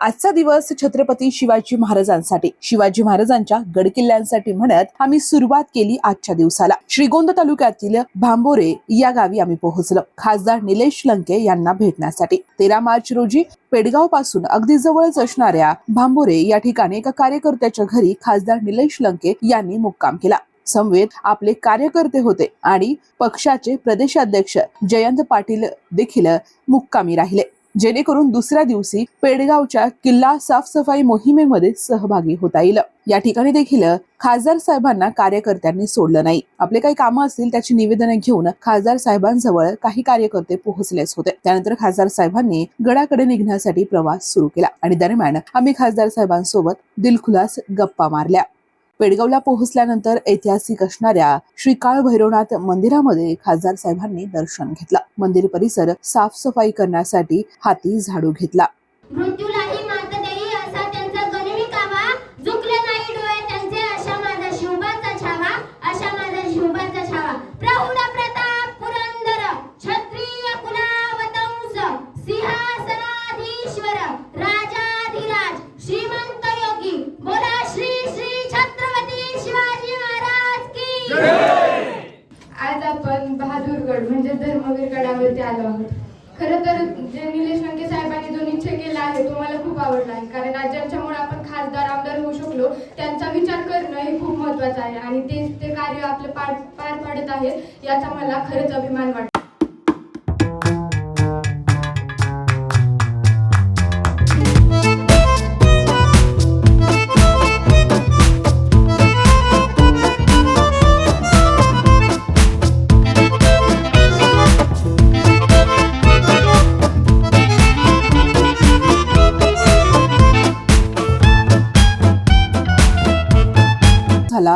आजचा दिवस छत्रपती शिवाजी महाराजांसाठी शिवाजी महाराजांच्या गडकिल्ल्यांसाठी म्हणत आम्ही सुरुवात केली आजच्या दिवसाला. श्रीगोंदा तालुक्यातील भांबोरे या गावी आम्ही पोहोचलो. खासदार निलेश लंके यांना भेटण्यासाठी. तेरा मार्च रोजी पेडगावपासून अगदी जवळच असणाऱ्या भांबोरे या ठिकाणी एका कार्यकर्त्याच्या घरी खासदार निलेश लंके यांनी मुक्काम केला. समवेत आपले कार्यकर्ते होते आणि पक्षाचे प्रदेशाध्यक्ष जयंत पाटील देखील मुक्कामी राहिले. जेणेकरून दुसऱ्या दिवशी पेडगावच्या किल्ला साफसफाई मोहिमेमध्ये सहभागी होता येईल. या ठिकाणी देखील खासदार साहेबांना कार्यकर्त्यांनी सोडलं नाही. आपले काही कामं असतील त्याची निवेदनं घेऊन खासदार साहेबांजवळ काही कार्यकर्ते पोहोचलेच होते. त्यानंतर खासदार साहेबांनी गडाकडे निघण्यासाठी प्रवास सुरू केला आणि दरम्यान आम्ही खासदार साहेबांसोबत दिलखुलास गप्पा मारल्या. पेडगावला पोहोचल्यानंतर ऐतिहासिक असणाऱ्या श्री काळ भैरवनाथ मंदिरामध्ये खासदार साहेबांनी दर्शन घेतलं. मंदिर परिसर साफसफाई करण्यासाठी हाती झाडू घेतला. बहादूरगड म्हणजे धर्मवीर गडावरती आलो आहोत. खरं तर जे निलेश लंके साहेबांनी जो निश्चय केला आहे तो मला खूप आवडला आहे. कारण राज्यांच्यामुळे ज्यांच्यामुळे आपण खासदार आमदार होऊ शकलो. त्यांचा विचार करणं हे खूप महत्वाचं आहे. आणि ते ते कार्य आपलं पार पार पाडत आहे याचा मला खरंच अभिमान वाटतो.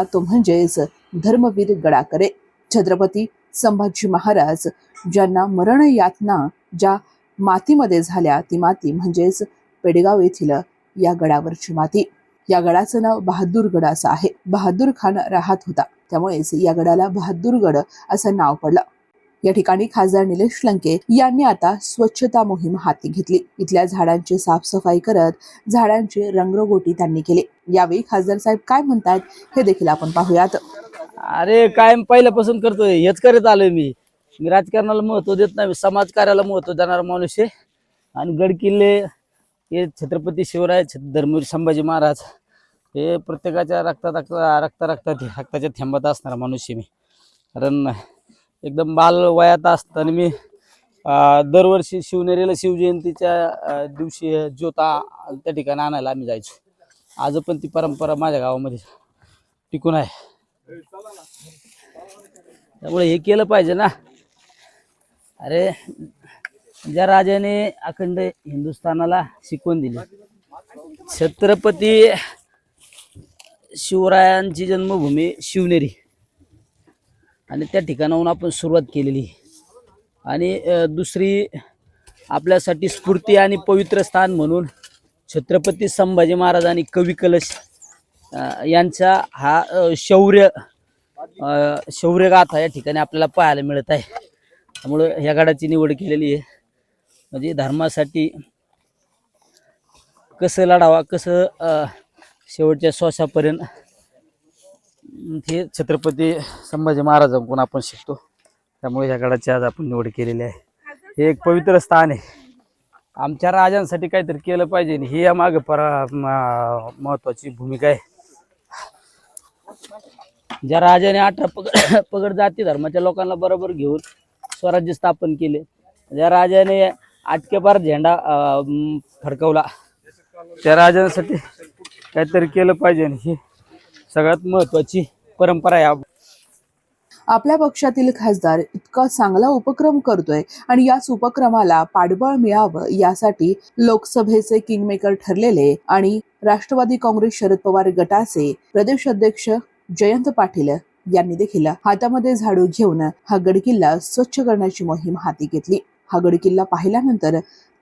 झाला तो म्हणजेच धर्मवीर गडाकरे. छत्रपती संभाजी महाराज ज्यांना मरण यातना ज्या मातीमध्ये झाल्या ती माती म्हणजेच पेडगाव येथील या गडावरची माती. या गडाचं नाव बहादूर गड असं आहे. बहादूर खान राहत होता. त्यामुळेच या गडाला बहादूर गड असं नाव पडलं. या ठिकाणी खासदार निलेश लंके यांनी आता स्वच्छता मोहीम हाती घेतली. इथल्या झाडांची साफसफाई करत झाडांची रंगरंगोटी त्यांनी केली. यावेळी खासदार साहेब काय म्हणतात हे देखील आपण पाहूयात. अरे कायम पहिल्यापासून करतोय. हेच करत आलोय मी. मी राजकारणाला महत्त्व देत नाही समाजकार्याला महत्त्व देणारा माणूस आहे. आणि गड किल्ले हे छत्रपती शिवराय धर्मवीर संभाजी महाराज हे प्रत्येकाच्या रक्तात रक्ता रक्ता रक्तात रक्ताच्या थेंबात असणारा माणूस आहे मी. कारण एकदम बाल वयात असताना मी दरवर्षी शिवनेरीला शिवजयंतीच्या दिवशी ज्योता त्या ठिकाणी आणायला आम्ही जायचो. आज पण ती परंपरा माझ्या गावामध्ये टिकून आहे. त्यामुळे हे केलं पाहिजे ना. अरे ज्या राजाने अखंड हिंदुस्थानाला शिकवण दिली छत्रपती शिवरायांची जन्मभूमी शिवनेरी. आणि त्या ठिकाणाहून आपण सुरुवात केलेली. आणि दुसरी आपल्यासाठी स्फूर्ती आणि पवित्र स्थान म्हणून छत्रपती संभाजी महाराज आणि कवी कलश यांचा हा शौर्य शौर्यगाथा या ठिकाणी आपल्याला पाहायला मिळत आहे. त्यामुळं ह्या गडाची निवड केलेली आहे. म्हणजे धर्मासाठी कसं लढावा कसं शेवटच्या श्वासापर्यंत हे छत्रपती संभाजी महाराजांकडून आपण शिकतो. त्यामुळे ह्या गडाची आज आपण निवड केलेली आहे. हे एक पवित्र स्थान आहे. आमच्या राजांसाठी काहीतरी केलं पाहिजे हे ही या माग परा महत्वाची भूमिका आहे. ज्या राजाने आठ पगड पगड जाती धर्माच्या लोकांना बरोबर घेऊन स्वराज्य स्थापन केले. ज्या राजाने आटकेपार झेंडा फडकवला त्या राजांसाठी काहीतरी केलं पाहिजे हे सगळ्यात महत्वाची परंपरा आहे आपल्या पक्षातील खासदार इतका चांगला उपक्रम करतोय आणि याच उपक्रमाला पाठबळ मिळावं यासाठी लोकसभेचे किंगमेकर ठरलेले आणि राष्ट्रवादी काँग्रेस शरद पवार गटाचे प्रदेश अध्यक्ष जयंत पाटील यांनी देखील हातामध्ये झाडू घेऊन हा गडकिल्ला स्वच्छ करण्याची मोहीम हाती घेतली. हा गडकिल्ला पाहिल्यानंतर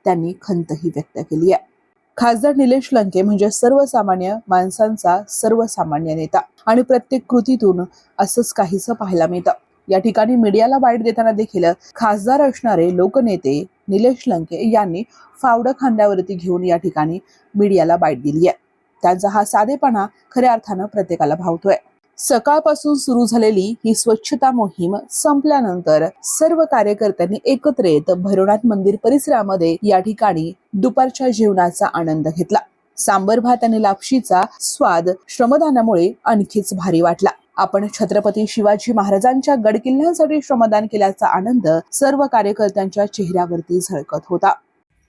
त्यांनी खंतही व्यक्त केली आहे. खासदार निलेश लंके म्हणजे सर्वसामान्य माणसांचा सर्वसामान्य नेता आणि प्रत्येक कृतीतून असंच काहीसं पाहायला मिळतं. या ठिकाणी मीडियाला बाईट देताना देखील खासदार असणारे लोकनेते निलेश लंके यांनी फावडं खांद्यावरती घेऊन या ठिकाणी मीडियाला बाईट दिली आहे त्यांचा हा साधेपणा खऱ्या अर्थानं प्रत्येकाला भावतोय. सकाळपासून सुरू झालेली ही स्वच्छता मोहीम संपल्यानंतर सर्व कार्यकर्त्यांनी एकत्र येत भैरवनाथ मंदिर परिसरामध्ये या ठिकाणी दुपारच्या जेवणाचा आनंद घेतला. सांबर भात आणि लापशीचा स्वाद श्रमदानामुळे आणखीच भारी वाटला. आपण छत्रपती शिवाजी महाराजांच्या गडकिल्ल्यांसाठी श्रमदान केल्याचा आनंद सर्व कार्यकर्त्यांच्या चेहऱ्यावरती झळकत होता.